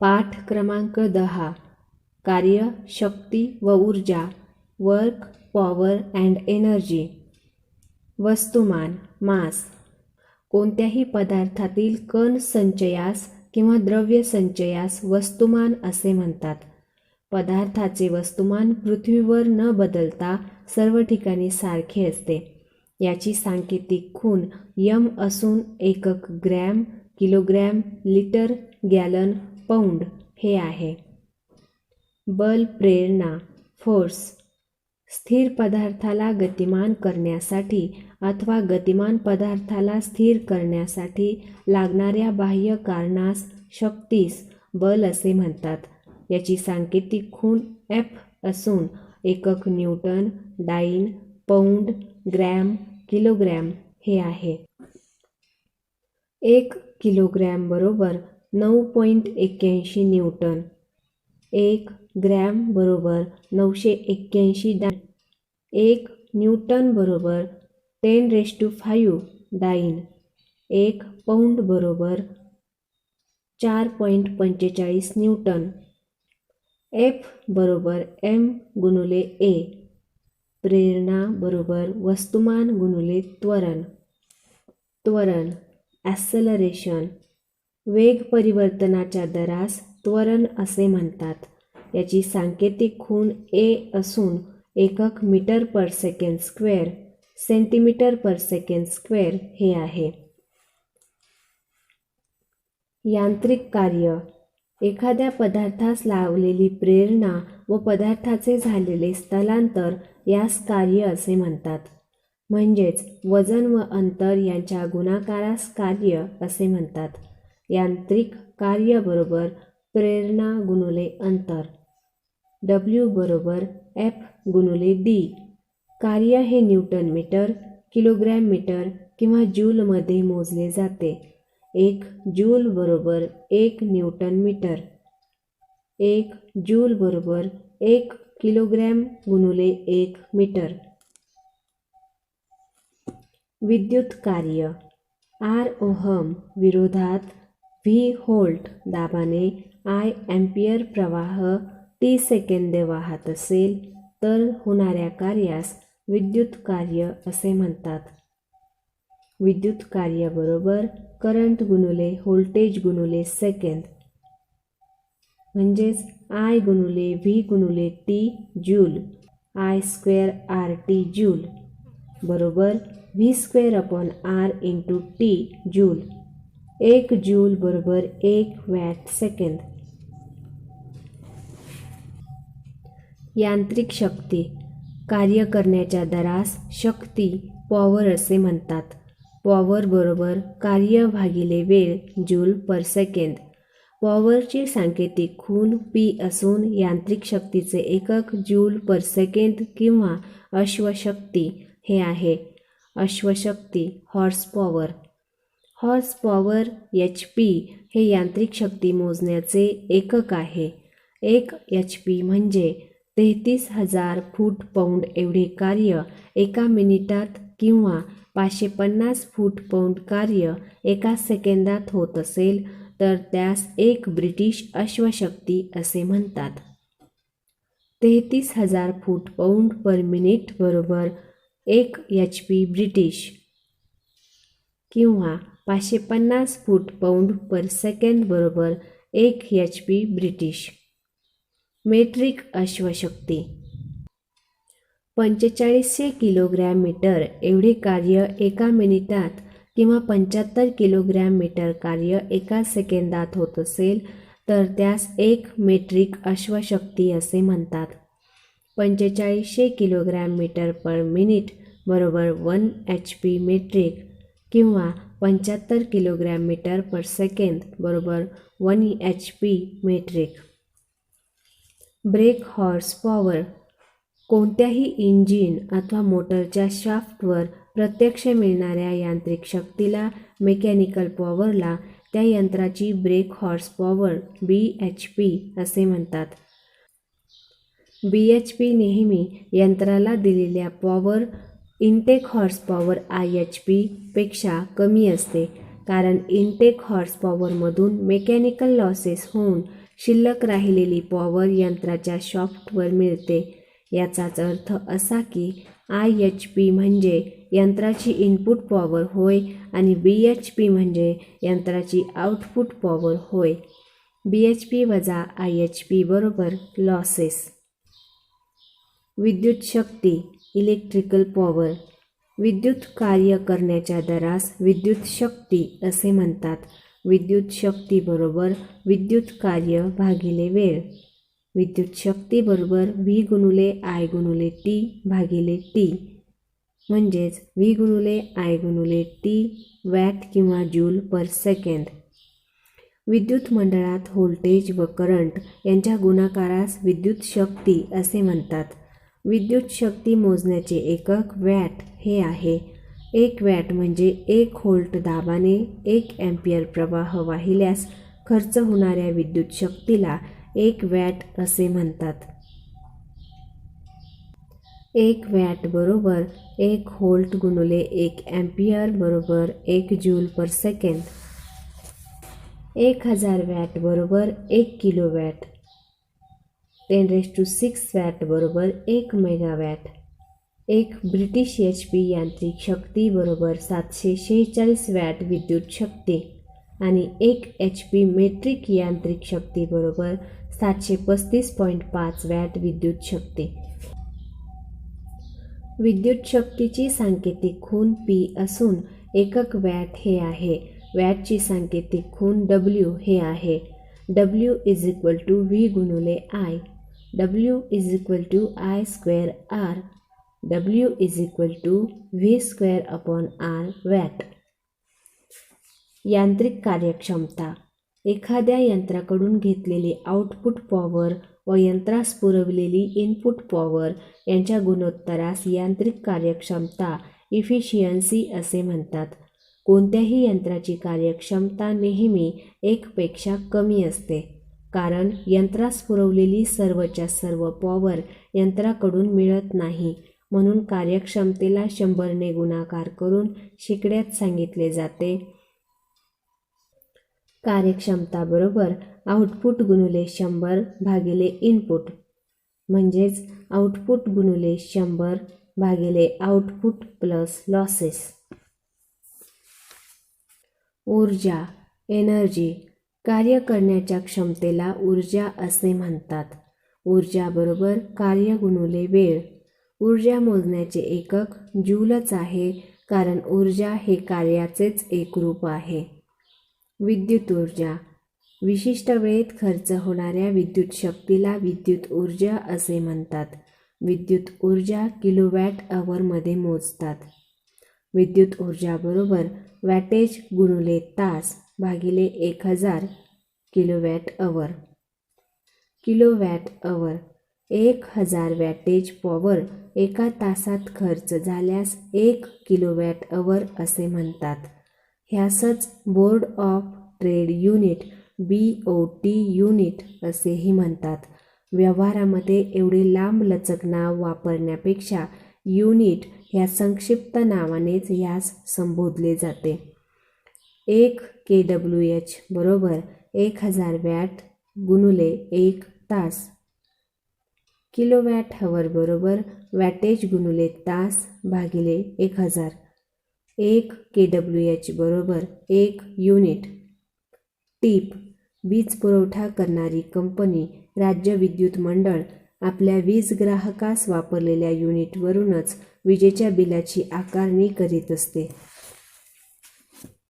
पाठ क्रमांक दहा. कार्य शक्ती व ऊर्जा वर्क पॉवर अँड एनर्जी वस्तुमान मास. कोणत्याही पदार्थातील कण संचयास किंवा द्रव्य संचयास वस्तुमान असे म्हणतात. पदार्थाचे वस्तुमान पृथ्वीवर न बदलता सर्व ठिकाणी सारखे असते. याची सांकेतिक खूण यम असून एकक gram kilogram litre gallon pound हे आहे. बल प्रेरणा फोर्स. स्थिर पदार्थाला गतिमान करण्यासाठी अथवा गतिमान पदार्थाला स्थिर करण्यासाठी लागणाऱ्या बाह्य कारणास शक्तीस बल असे म्हणतात. याची सांकेतिक खूण एफ असून एकक newton dyne pound gram kilogram हे आहे. एक किलोग्रॅम बरोबर नऊ पॉईंट एक्क्याऐंशी न्यूटन. एक ग्रॅम बरोबर नऊशे एक्क्याऐंशी डा एक न्यूटन बरोबर ten raise to five dyne. एक पौंड बरोबर चार पॉईंट पंचेचाळीस न्यूटन. एफ बरोबर एम गुणुले ए. प्रेरणा बरोबर वस्तुमान गुणुले त्वरण. त्वरण ॲसेलरेशन वेग परिवर्तनाच्या दरास त्वरण असे म्हणतात. याची सांकेतिक खूण ए असून एकक metre per second square centimetre per second square हे आहे. यांत्रिक कार्य. एखाद्या पदार्थास लावलेली प्रेरणा व पदार्थाचे झालेले स्थलांतर यास कार्य असे म्हणतात. म्हणजेच वजन व अंतर यांच्या गुणाकारास कार्य असे म्हणतात. यांत्रिक कार्याबरोबर प्रेरणा गुणुले अंतर. डब्ल्यू बरोबर एफ गुणुले डी कार्य हे न्यूटन मीटर किलोग्रॅम मीटर किंवा जूलमध्ये मोजले जाते. एक जूल बरोबर एक न्यूटन मीटर. एक जूल बरोबर एक किलोग्रॅम गुणुले एक मीटर. विद्युत कार्य. आर ओहम विरोधात व्ही होल्ट दाबाने आय एम्पियर प्रवाह टी सेकंदे वाहत असेल तर होणाऱ्या कार्यास विद्युत कार्य असे म्हणतात. विद्युत कार्याबरोबर करंट गुणुले व्होल्टेज गुणुले सेकंद. म्हणजेच आय गुणुले V गुणुले T joule I square R T joule बरोबर V square upon R into T joule एक ज्यूल बरोबर एक वॅट सेकंद यांत्रिक शक्ती. कार्य करण्याच्या दरास शक्ती पॉवर असे म्हणतात. पॉवर बरोबर कार्य भागिले वेळ ज्यूल पर सेकंद पॉवरची सांकेतिक खूण पी असून यांत्रिक शक्तीचे एकक जूल पर सेकंद किंवा अश्वशक्ती हे आहे. अश्वशक्ती horse power. Horse power H P हे यांत्रिक शक्ती मोजण्याचे एकक आहे. एक एच पी म्हणजे तेहतीस हजार फूट पौंड एवढे कार्य एका मिनिटात किंवा पाचशे पन्नास फूट पौंड कार्य एका सेकंदात होत असेल तर त्यास एक ब्रिटिश अश्वशक्ती असे म्हणतात. तेहतीस हजार फूट पौंड पर मिनिट बरोबर एक एच पी ब्रिटिश. किंवा पाचशे पन्नास फूट पौंड पर सेकंड बरोबर एक एच पी ब्रिटिश. मेट्रिक अश्वशक्ती. पंचेचाळीसशे किलोग्रॅम मीटर एवढे कार्य एका मिनिटात किंवा पंच्याहत्तर किलोग्रॅम मीटर कार्य एका सेकंदात होत असेल तर त्यास एक मेट्रिक अश्वशक्ती असे म्हणतात. पंचेचाळीसशे किलोग्रॅम मीटर पर मिनिट बरोबर वन एच पी मेट्रिक किंवा पंच्याहत्तर किलोग्रॅम मीटर पर सेकंद बरोबर one H P metric. Brake horse power कोणत्याही इंजिन अथवा मोटरच्या शाफ्टवर प्रत्यक्ष मिळणाऱ्या यांत्रिक शक्तीला मेकॅनिकल पॉवरला त्या यंत्राची brake horse power B H P असे म्हणतात. बी एच पी नेहमी यंत्राला दिलेल्या power intake horse power I H पीपेक्षा कमी असते कारण इनटेक हॉर्स पॉवरमधून मेकॅनिकल लॉसेस होऊन शिल्लक राहिलेली पॉवर यंत्राच्या शॉफ्टवर मिळते. याचाच अर्थ असा की आय एच पी म्हणजे यंत्राची इनपुट पॉवर होय आणि बी एच पी म्हणजे यंत्राची आउटपुट पॉवर होय. बी एच पी वजा आय एच पी बरोबर लॉसेस विद्युत शक्ती इलेक्ट्रिकल पॉवर विद्युत कार्य करण्याच्या दरास विद्युत शक्ती असे म्हणतात. विद्युत शक्ती बरोबर विद्युत कार्य भागिले वेळ. विद्युत शक्तीबरोबर व्ही गुणुले आय गुणुले टी भागिले टी म्हणजेच व्ही गुणुले आय गुणुले टी वॅट किंवा जूल पर सेकंद. विद्युत मंडळात व्होल्टेज व करंट यांच्या गुणाकारास विद्युत शक्ती असे म्हणतात. विद्युत शक्ती मोजण्याचे एकक वॅट हे आहे. एक वॅट म्हणजे एक व्होल्ट दाबाने एक एम्पियर प्रवाह वाहिल्यास खर्च होणाऱ्या विद्युत शक्तीला एक वॅट असे म्हणतात. एक वॅट बरोबर एक होल्ट गुणुले एक ॲम्पियर बरोबर एक जूल पर सेकंद. एक हजार वॅट बरोबर एक kilowatt. Ten raise to six watt बरोबर एक मेगा वॅट. एक ब्रिटिश एच पी यांत्रिक शक्ती बरोबर सातशे शेहेचाळीस वॅट विद्युत शक्ती. आणि एक एच पी मेट्रिक यांत्रिक शक्ती बरोबर सातशे पस्तीस पॉईंट पाच वॅट विद्युत शक्ती. विद्युत शक्तीची सांकेतिक खूण पी असून एकक वॅट हे आहे. वॅटची सांकेतिक खूण डब्ल्यू हे आहे. W is equal to V गुणुले I W is equal to I square R W is equal to V square upon R watt. यांत्रिक कार्यक्षमता. एखाद्या यंत्राकडून घेतलेली आउटपुट पॉवर व यंत्रास पुरवलेली इनपुट पॉवर यांच्या गुणोत्तरास यांत्रिक कार्यक्षमता इफिशियन्सी असे म्हणतात. कोणत्याही यंत्राची कार्यक्षमता नेहमी एकपेक्षा कमी असते कारण यंत्रास पुरवलेली सर्वच्या सर्व पॉवर यंत्राकडून मिळत नाही म्हणून कार्यक्षमतेला शंभरने गुणाकार करून शिकड्यात सांगितले जाते. कार्यक्षमता बरोबर आउटपुट गुणुले शंभर भागिले इनपुट म्हणजेच आउटपुट गुणुले शंभर भागिले आउटपुट प्लस लॉसेस ऊर्जा एनर्जी कार्य करण्याच्या क्षमतेला ऊर्जा असे म्हणतात. ऊर्जाबरोबर कार्य गुणुले वेळ. ऊर्जा मोजण्याचे एकक जूलच आहे कारण ऊर्जा हे कार्याचेच एक रूप आहे. विद्युत ऊर्जा. विशिष्ट वेळेत खर्च होणाऱ्या विद्युत शक्तीला विद्युत ऊर्जा असे म्हणतात. विद्युत ऊर्जा किलोवॅट अवरमध्ये मोजतात. विद्युत ऊर्जाबरोबर वॅटेज गुणुले तास भागिले एक हजार किलोवॅट अवर किलोवॅट अवर एक हजार वॅटेज पॉवर एका तासात खर्च झाल्यास एक किलोवॅट अवर असे म्हणतात. ह्यासच board of trade unit B O T unit असेही म्हणतात. व्यवहारामध्ये एवढे लांब लचक नाव वापरण्यापेक्षा युनिट ह्या संक्षिप्त नावानेच यास संबोधले जाते. एक के डब्ल्यू एच बरोबर एक हजार वॅट गुणुले एक तास. किलोवॅट हवर बरोबर वॅटेज गुणुले तास भागिले एक हजार. एक के डब्ल्यू एच बरोबर एक युनिट. टीप. वीज पुरवठा करणारी कंपनी राज्य विद्युत मंडळ आपल्या वीज ग्राहकास वापरलेल्या युनिटवरूनच विजेच्या बिलाची आकारणी करीत असते.